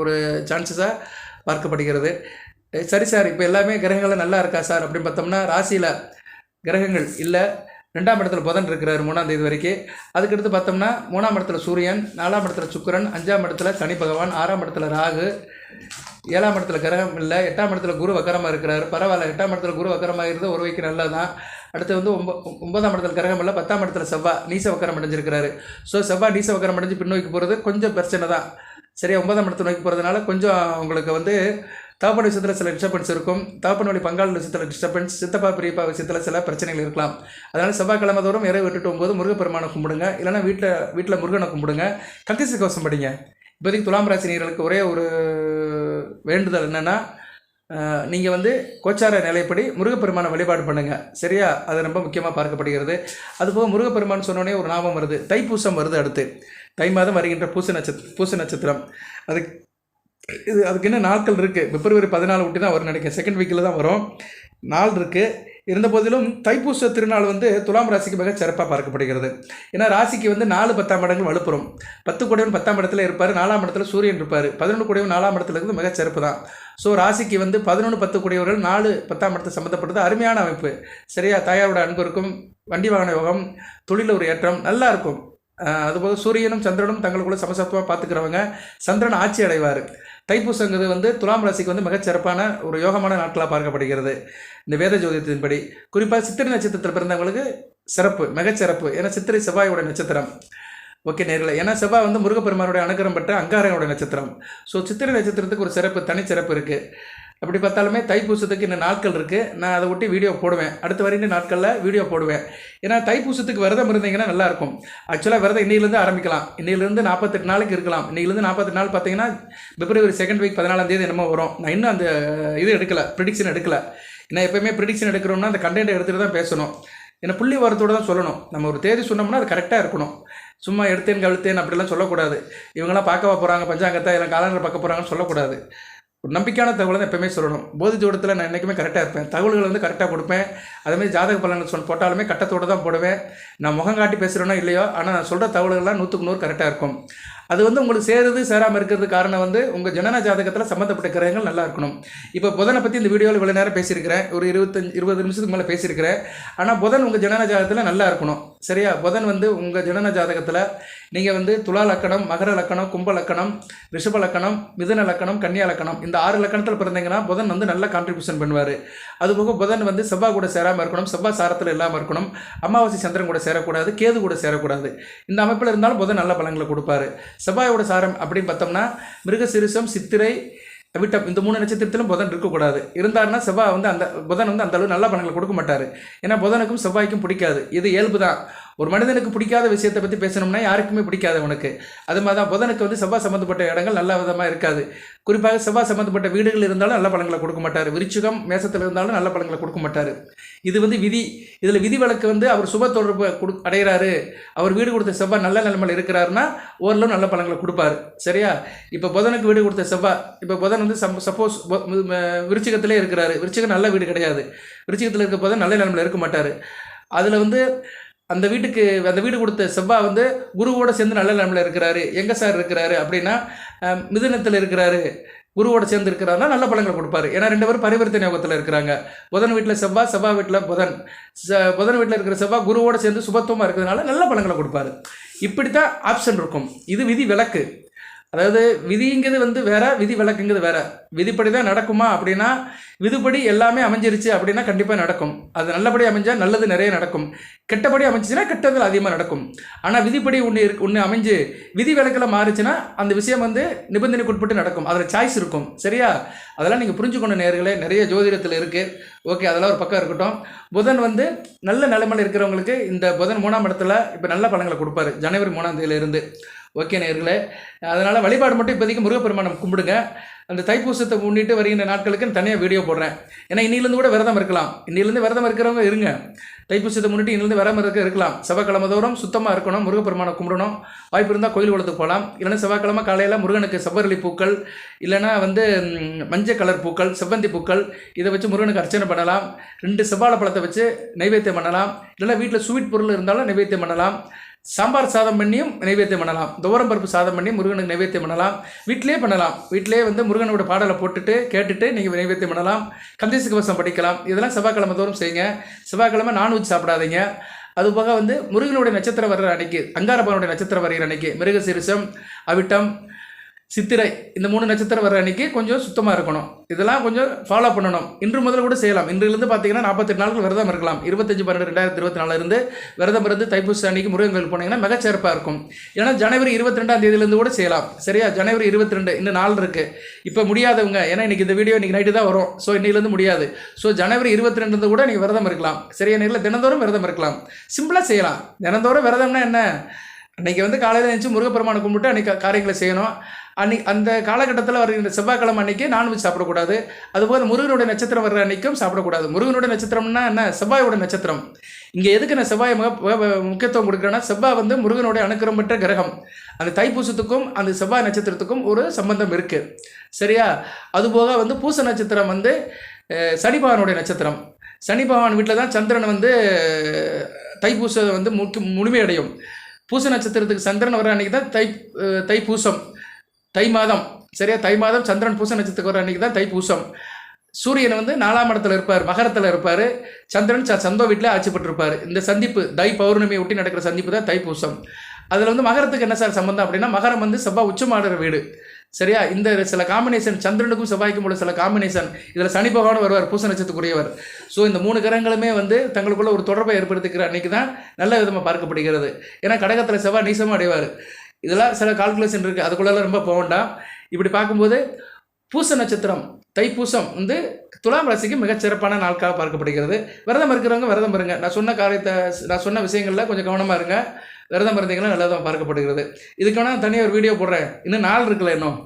[SPEAKER 1] ஒரு சான்சஸாக பார்க்கப்படுகிறது. சரி சார். இப்போ எல்லாமே கிரகங்கள் நல்லா இருக்கா சார்? அப்படின்னு பார்த்தோம்னா ராசியில் கிரகங்கள் இல்லை. ரெண்டாம் இடத்துல புதன் இருக்கிறார் மூணாம் தேதி வரைக்கும் அதுக்கடுத்து பார்த்தோம்னா மூணாம் இடத்துல சூரியன் நாலாம் இடத்துல சுக்கிரன் அஞ்சாம் இடத்துல சனி பகவான் ஆறாம் இடத்துல ராகு ஏழாம் இடத்துல கிரகம் இல்லை எட்டாம் இடத்துல குரு வக்கரமாக இருக்கிறார். பரவாயில்ல எட்டாம் இடத்துல குரு வக்கரமாக இருந்து ஒரு வைக்கு நல்லதான் அடுத்து வந்து ஒம்ப ஒன்பதாம் இடத்துல கிரகம் இல்லை பத்தாம் இடத்துல செவ்வா நீச வக்கரம் அடைஞ்சிருக்கிறாரு. ஸோ செவ்வாய் நீச வக்கரம் அடைஞ்சு பின்னோக்கி போகிறது கொஞ்சம் பிரச்சனை தான் சரியா ஒன்பதாம் இடத்துல நோக்கி போகிறதுனால கொஞ்சம் உங்களுக்கு வந்து தாப்பன் விஷயத்தில் சில டிஸ்டர்பன்ஸ் இருக்கும். தாப்பன் வழி பங்காளி விஷயத்தில் டிஸ்டர்பன்ஸ் சித்தப்பா பெரியப்பா விஷயத்தில் சில பிரச்சனைகள் இருக்கலாம். அதனால் செவ்வாய்க்கிழமை தோறும் இறை விட்டுட்டு போகும்போது முருகப்பெருமானை கும்பிடுங்க. இல்லைன்னா வீட்டில் வீட்டில் முருகனை கும்பிடுங்க. கத்திசி கவசம் படிங்க. இப்போதைக்கு துலாம் ராசி நீர்களுக்கு ஒரே ஒரு வேண்டுதல் என்னென்னா நீங்கள் வந்து கோச்சார நிலைப்படி முருகப்பெருமானை வழிபாடு பண்ணுங்கள் சரியா? அது ரொம்ப முக்கியமாக பார்க்கப்படுகிறது. அதுபோக முருகப்பெருமான் சொன்னோடனே ஒரு ஞாபகம் வருது. தைப்பூசம் வருது அடுத்து. தை மாதம் வருகின்ற பூச நட்சத் பூச நட்சத்திரம். அதுக்கு இது அதுக்கு என்ன நாட்கள் இருக்குது பிப்ரவரி பதினாலு விட்டு தான் வரும் நினைக்கிறேன். செகண்ட் வீக்கில் தான் வரும். நாள் இருக்குது இருந்த போதிலும் தைப்பூச திருநாள் வந்து துலாம் ராசிக்கு மிக சிறப்பாக பார்க்கப்படுகிறது. ஏன்னா ராசிக்கு வந்து நாலு பத்தாம் இடங்கள் வலுப்புறம். பத்து கூடையவன் பத்தாம் இடத்துல இருப்பார். நாலாம் இடத்துல சூரியன் இருப்பார். பதினொன்று கூடையவன் நாலாம் இடத்துல இருந்து மிக சிறப்பு தான். ஸோ ராசிக்கு வந்து பதினொன்று பத்து கூடியவர்கள் நாலு பத்தாம் இடத்தை சம்மந்தப்பட்டது அருமையான அமைப்பு. சரியா? தாயாரோட அன்பு இருக்கும். வண்டி வாகன யோகம் தொழில் ஒரு ஏற்றம் நல்லா இருக்கும். அதுபோக சூரியனும் சந்திரனும் தங்களுக்குள்ள சமசத்துவமாக பார்த்துக்கிறவங்க. சந்திரன் ஆட்சி அடைவார். தைப்பூசங்கிறது வந்து துலாம் ராசிக்கு வந்து மிகச்சிறப்பான ஒரு யோகமான நாட்களாக பார்க்கப்படுகிறது. இந்த வேத ஜோதியத்தின்படி குறிப்பாக சித்திரை நட்சத்திரத்தில் பிறந்தவங்களுக்கு சிறப்பு மிகச்சிறப்பு ஏன்னா சித்திரை செவ்வாயோட நட்சத்திரம். ஓகே நேரில். ஏன்னா செவ்வாய் வந்து முருகப்பெருமானுடைய அனுகிரம் பெற்ற அங்காரையோட நட்சத்திரம். ஸோ சித்திரை நட்சத்திரத்துக்கு ஒரு சிறப்பு தனிச்சிறப்பு இருக்குது அப்படி பார்த்தாலுமே தைப்பூசத்துக்கு இன்னும் நாட்கள் இருக்குது நான் அதை ஒட்டி வீடியோ போடுவேன். அடுத்த வரைந்த நாட்களில் வீடியோ போடுவேன். ஏன்னா தைப்பூசத்துக்கு விரதம் இருந்தீங்கன்னா நல்லாயிருக்கும் ஆக்சுவலாக விரதம் இன்னையிலேருந்து ஆரம்பிக்கலாம். இன்னையிலேருந்து நாற்பத்தெட்டு நாளைக்கு இருக்கலாம். இன்னையிலேருந்து நாற்பத்தெட்டு நாள் பார்த்தீங்கன்னா பிப்ரவரி செகண்ட் வீக் பதினாலாம் தேதி என்னமோ வரும். நான் இன்னும் அந்த இது எடுக்கலை. ப்ரிடிக்ஷன் எடுக்கலை. நான் எப்பயுமே ப்ரிடிக்ஷன் எடுக்கிறோம்னா அந்த கண்டென்ட் எடுத்துகிட்டு தான் பேசணும். ஏன்னா புள்ளி வாரத்தோடு தான் சொல்லணும். நம்ம ஒரு தேதி சொன்னோம்னா அது கரெக்டாக இருக்கணும். சும்மா எடுத்தேன் கழுத்தேன் அப்படிலாம் சொல்லக்கூடாது. இவங்கெல்லாம் பார்க்கவா போகிறாங்க பஞ்சாங்கத்தை இல்லை காலண்டர் பார்க்க போகிறாங்கன்னு சொல்லக்கூடாது. ஒரு நம்பிக்கையான தகவலை தான் எப்பவுமே சொல்லணும். போதி ஜோடத்தில் நான் என்றைக்குமே கரெக்டாக இருப்பேன். தகவல்கள் வந்து கரெக்டாக கொடுப்பேன். அதேமாதிரி ஜாதக பலன்கள் சொல் போட்டாலுமே கட்டத்தோடு தான் போடுவேன். நான் முகம் காட்டி பேசுகிறேனோ இல்லையோ ஆனால் நான் சொல்கிற தகவல்கள்லாம் நூற்றுக்கு நூறு கரெக்டாக இருக்கும். அது வந்து உங்களுக்கு சேருது சேராமல் இருக்கிறது காரணம் வந்து உங்கள் ஜனன ஜாதகத்தில் சம்மந்தப்பட்ட கிரகங்கள் நல்லா இருக்கணும். இப்போ புதனை பற்றி இந்த வீடியோவில் இவ்வளோ நேரம் பேசியிருக்கிறேன். ஒரு இருபத்தஞ்சு இருபது நிமிஷத்துக்கு மேலே பேசியிருக்கிறேன். ஆனால் புதன் உங்கள் ஜனன ஜாதகத்தில் நல்லா இருக்கணும். சரியா? புதன் வந்து உங்கள் ஜனன ஜாதகத்தில் நீங்கள் வந்து துலா லக்கணம் மகர லக்கணம் கும்ப லக்கணம் ரிஷப லக்கணம் மிதன லக்கணம் கன்னியா லக்கணம் இந்த ஆறு லக்கணத்தில் பிறந்தீங்கன்னா புதன் வந்து நல்ல கான்ட்ரிபியூஷன் பண்ணுவார். அதுபோக புதன் வந்து செவ்வா கூட சேராமல் இருக்கணும் செவ்வாய் சாரத்தில் இல்லாமல் இருக்கணும் அமாவாசை சந்திரன் கூட சேரக்கூடாது கேது கூட சேரக்கூடாது. இந்த அமைப்பில் இருந்தாலும் புதன் நல்ல பலன்களை கொடுப்பாரு. செவ்வாயோட சாரம் அப்படின்னு பார்த்தோம்னா மிருகசிரிசம் சித்திரை விட்டம் இந்த மூணு நட்சத்திரத்திலும் புதன் இருக்கக்கூடாது. இருந்தாருன்னா செவ்வாய் வந்து அந்த புதன் வந்து அந்த அளவு நல்ல பலன்களை கொடுக்க மாட்டார். ஏன்னா புதனுக்கும் செவ்வாய்க்கும் பிடிக்காது. இது இயல்பு தான் ஒரு மனிதனுக்கு பிடிக்காத விஷயத்தை பற்றி பேசணும்னா யாருக்குமே பிடிக்காது உனக்கு. அது மாதிரி தான் புதனுக்கு வந்து செவ்வாய் சம்மந்தப்பட்ட இடங்கள் நல்ல விதமாக இருக்காது. குறிப்பாக செவ்வாய் சம்மந்தப்பட்ட வீடுகள் இருந்தாலும் நல்ல பழங்களை கொடுக்க மாட்டார். விருச்சிகம் மேசத்தில் இருந்தாலும் நல்ல பழங்களை கொடுக்க மாட்டார். இது வந்து விதி இதில் விதி வழக்கு வந்து அவர் சுப தொடர்பு கொடு அடைகிறாரு. அவர் வீடு கொடுத்த செவ்வாய் நல்ல நிலைமையில் இருக்கிறாருன்னா ஓரளவு நல்ல பழங்களை கொடுப்பாரு. சரியா? இப்போ புதனுக்கு வீடு கொடுத்த செவ்வாய் இப்போ புதன் வந்து சம் சப்போஸ் விருச்சிகத்திலே இருக்கிறாரு. விருச்சிகம் நல்ல வீடு கிடையாது. விருச்சிகத்தில் இருக்க புதன் நல்ல நிலைமையில் இருக்க மாட்டார். அதில் வந்து அந்த வீட்டுக்கு அந்த வீடு கொடுத்த செவ்வா வந்து குருவோட சேர்ந்து நல்ல நிலைமையில் இருக்கிறாரு. எங்கே சார் இருக்கிறாரு அப்படின்னா மிதுனத்தில் இருக்கிறாரு. குருவோட சேர்ந்து இருக்கிறாருனா நல்ல பழங்களை கொடுப்பாரு. ஏன்னா ரெண்டு பேரும் பரிவர்த்தனை யோகத்தில் இருக்கிறாங்க. புதன் வீட்டில் செவ்வாய் செவ்வா வீட்டில் புதன். ச- புதன் வீட்டில் இருக்கிற செவ்வாய் குருவோட சேர்ந்து சுபத்துவமாக இருக்கிறதுனால நல்ல பழங்களை கொடுப்பாரு. இப்படி தான் ஆப்ஷன் இருக்கும். இது விதி விலக்கு. அதாவது விதிங்கிறது வந்து வேற விதி விளக்குங்கிறது வேற. விதிப்படி தான் நடக்குமா அப்படின்னா விதிப்படி எல்லாமே அமைஞ்சிருச்சு அப்படின்னா கண்டிப்பாக நடக்கும். அது நல்லபடி அமைஞ்சால் நல்லது நிறைய நடக்கும். கெட்டபடி அமைஞ்சிச்சுன்னா கெட்டதில் அதிகமாக நடக்கும். ஆனால் விதிப்படி ஒன்று இருக்கு ஒன்று அமைஞ்சு விதி விளக்கில் மாறுச்சுன்னா அந்த விஷயம் வந்து நிபந்தனைக்குட்பட்டு நடக்கும். அதில் சாய்ஸ் இருக்கும். சரியா? அதெல்லாம் நீங்கள் புரிஞ்சுக்கொண்ட நேர்களே நிறைய ஜோதிடத்தில் இருக்குது ஓகே அதெல்லாம் ஒரு பக்கம் இருக்கட்டும். புதன் வந்து நல்ல நிலைமையில் இருக்கிறவங்களுக்கு இந்த புதன் மூணாம் இடத்துல இப்போ நல்ல பழங்களை கொடுப்பாரு. ஜனவரி மூணாம் தேதியிலிருந்து. ஓகே நேர்களே அதனால் வழிபாடு மட்டும் இப்போதைக்கு முருகப்பெருமானம் கும்பிடுங்க. அந்த தைப்பூசத்தை முன்னிட்டு வருகின்ற நாட்களுக்கு தனியாக வீடியோ போடுறேன். ஏன்னா இன்னிலேருந்து கூட விரதம் இருக்கலாம். இன்னிலேருந்து விரதம் இருக்கிறவங்க இருங்க. தைப்பூசத்தை முன்னிட்டு இன்னிலேருந்து விரதம் இருக்க இருக்கலாம். செவ்வாய்க்கிழமை தோறும் சுத்தமாக இருக்கணும் முருகப்பெருமானை கும்பிடணும். வாய்ப்பு இருந்தால் கோயில் குளத்துக்கு போகலாம். இல்லைன்னா செவ்வாய்க்கிழமை காலையில் முருகனுக்கு செவ்வரளி பூக்கள் இல்லைன்னா வந்து மஞ்சள் கலர் பூக்கள் செவ்வந்தி பூக்கள் இதை வச்சு முருகனுக்கு அர்ச்சனை பண்ணலாம். ரெண்டு செவ்வாழை பழத்தை வச்சு நைவேத்தியம் பண்ணலாம். இல்லைன்னா வீட்டில் ஸ்வீட் பொருள் இருந்தாலும் நைவேத்தியம் பண்ணலாம். சாம்பார் சாதம் பண்ணியும் நைவேத்தியம் பண்ணலாம். துவரம் பருப்பு சாதம் பண்ணி முருகனுக்கு நைவேத்தியம் பண்ணலாம். வீட்டிலே பண்ணலாம். வீட்டிலே வந்து முருகனோட பாடலை போட்டுட்டு கேட்டுட்டு நீங்கள் நைவேத்தியம் பண்ணலாம். கந்தேச கவசம் படிக்கலாம். இதெல்லாம் செவ்வாய்க்கிழமை தோறும் செய்யுங்க. செவ்வாய்க்கிழமை நான்வெஜ் சாப்பிடாதீங்க. அது போக வந்து முருகனுடைய நட்சத்திரம் வர்ற அன்னைக்கு அங்காரப்பனுடைய நட்சத்திரம் வரைகிற அன்னைக்கு மிருகசீரிசம் அவிட்டம் சித்திரை இந்த மூணு நட்சத்திரம் வர அன்னைக்கு கொஞ்சம் சுத்தமாக இருக்கணும். இதெல்லாம் கொஞ்சம் ஃபாலோ பண்ணணும். இன்று முதல்ல கூட செய்யலாம். இன்றிலிருந்து பார்த்தீங்கன்னா நாற்பத்தெட்டு நாட்கள் விரதம் இருக்கலாம். இருபத்தஞ்சு பன்னெண்டு ரெண்டாயிரத்தி இருபத்தி நாலுலேருந்து விரதம் இருந்து தைப்பூச அன்னைக்கு முருகன் கோயில் போனீங்கன்னா மிகச்சிறப்பாக இருக்கும். ஏன்னா ஜனவரி இருபத்தி ரெண்டாம் தேதியிலேருந்து கூட செய்யலாம். சரியா? ஜனவரி இருபத்தி ரெண்டு இன்னும் நாள் இருக்குது இப்போ முடியாதவங்க ஏன்னா இன்னைக்கு இந்த வீடியோ இன்றைக்கி நைட்டு தான் வரும். ஸோ இன்னையிலேருந்து முடியாது. ஸோ ஜனவரி இருபத்தி ரெண்டு கூட நீங்கள் விரதம் இருக்கலாம். சரியா? நேரில் தினந்தோறும் விரதம் இருக்கலாம். சிம்பிளாக செய்யலாம். தினந்தோறும் விரதம்னா என்ன? அன்றைக்கி வந்து காலையில் எழுந்துச்சு முருகப்பெருமானை கும்பிட்டு அன்றைக்கி காரியங்களை செய்யணும். அன்னைக்கு அந்த காலகட்டத்தில் வருகின்ற செவ்வாய்க்கிழமை அன்னைக்கு நான்வெஜ் சாப்பிடக்கூடாது. அதுபோல் முருகனுடைய நட்சத்திரம் வர்ற அன்னைக்கும் சாப்பிடக்கூடாது. முருகனுடைய நட்சத்திரம்னா என்ன? செவ்வாயோட நட்சத்திரம். இங்கே எதுக்கு நான் செவ்வாய் முக முக்கியத்துவம் கொடுக்குறேன்னா செவ்வாய் வந்து முருகனுடைய அனுக்கிரம் பெற்ற கிரகம். அந்த தைப்பூசத்துக்கும் அந்த செவ்வாய் நட்சத்திரத்துக்கும் ஒரு சம்பந்தம் இருக்குது சரியா? அதுபோக வந்து பூச நட்சத்திரம் வந்து அஹ், சனி பகவானுடைய நட்சத்திரம். சனி பகவான் வீட்டில் தான் சந்திரன் வந்து தைப்பூசம் வந்து முக்கிய முழுமையடையும். பூச நட்சத்திரத்துக்கு சந்திரன் வர அன்னைக்கு தான் தை தைப்பூசம். தை மாதம். சரியா? தை மாதம் சந்திரன் பூச நட்சத்திரத்துக்கு வர அன்னைக்கு தான் தைப்பூசம் சூரியன் வந்து நாலாம் இடத்துல இருப்பார் மகரத்தில் இருப்பார். சந்திரன் ச சந்தோ வீட்டில் ஆட்சி இந்த சந்திப்பு தை பௌர்ணமியை ஒட்டி நடக்கிற சந்திப்பு தான் தைப்பூசம் அதில் வந்து மகரத்துக்கு என்ன சார் சம்பந்தம் அப்படின்னா மகரம் வந்து செவ்வாய் உச்சமாடுற வீடு. சரியா? இந்த சில காம்பினேஷன் சந்திரனுக்கும் செவ்வாய்க்கும் உள்ள சில காம்பினேஷன் இதில் சனி பகவான் வருவார் பூச நட்சத்திரக்குரியவர் ஸோ இந்த மூணு கிரகங்களுமே வந்து தங்களுக்குள்ள ஒரு தொடர்பை ஏற்படுத்திக்கிற அன்னைக்கு தான் நல்ல விதமாக பார்க்கப்படுகிறது. ஏன்னா கடகத்தில் செவ்வாய் நீசமாக அடைவார். இதெல்லாம் சில கால்குலேஷன் இருக்குது அதுக்குள்ளெல்லாம் ரொம்ப போக வேண்டாம். இப்படி பார்க்கும்போது பூச நட்சத்திரம் தைப்பூசம் வந்து துலாம் ராசிக்கு மிகச்சிறப்பான நாட்களாக பார்க்கப்படுகிறது. விரதம் இருக்கிறவங்க விரதம் இருங்க. நான் சொன்ன காரியத்தை நான் சொன்ன விஷயங்களில் கொஞ்சம் கவனமாக இருங்க. விரதம் இருந்தீங்கன்னா நல்லதாக பார்க்கப்படுகிறது. இதுக்கான தனியாக ஒரு வீடியோ போடுறேன். இன்னும் நாள் இருக்குல்ல இன்னும்.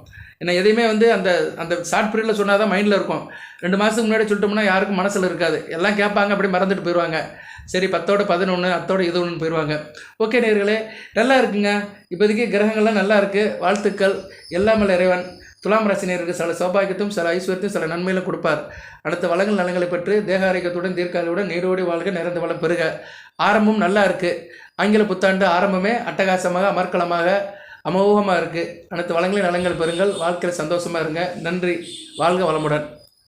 [SPEAKER 1] என்ன எதையுமே வந்து அந்த அந்த ஷார்ட் பீரியடில் சொன்னால் தான் மைண்டில் இருக்கும். ரெண்டு மாதத்துக்கு முன்னாடி சொல்லிட்டோம்னா யாருக்கும் மனசில் இருக்காது. எல்லாம் கேட்பாங்க அப்படி மறந்துட்டு போயிடுவாங்க சரி பத்தோட பதினொன்று அத்தோட இது ஒன்று போயிடுவாங்க ஓகே நேர்களே நல்லா இருக்குங்க. இப்போதைக்கு கிரகங்கள்லாம் நல்லா இருக்குது வாழ்த்துக்கள். எல்லாமல் இறைவன். துலாம் ராசி நேருக்கு சில சௌபாகியத்தையும் சில ஐஸ்வர்யத்தையும் சில நன்மையிலும் கொடுப்பார். அடுத்த வளங்கள் நலங்களை பெற்று தேக ஆரோக்கியத்துடன் தீர்க்காலுடன் நீரோடி வாழ்க நிறைந்த வளம் பெருக ஆரம்பம் நல்லா இருக்குது ஆங்கில புத்தாண்டு ஆரம்பமே அட்டகாசமாக அமர்க்கலமாக அமோகமாக இருக்குது அனைத்து வளங்களின் நலங்கள் பெறுங்கள். வாழ்க்கையில் சந்தோஷமாக இருங்க. நன்றி. வாழ்க வளமுடன்.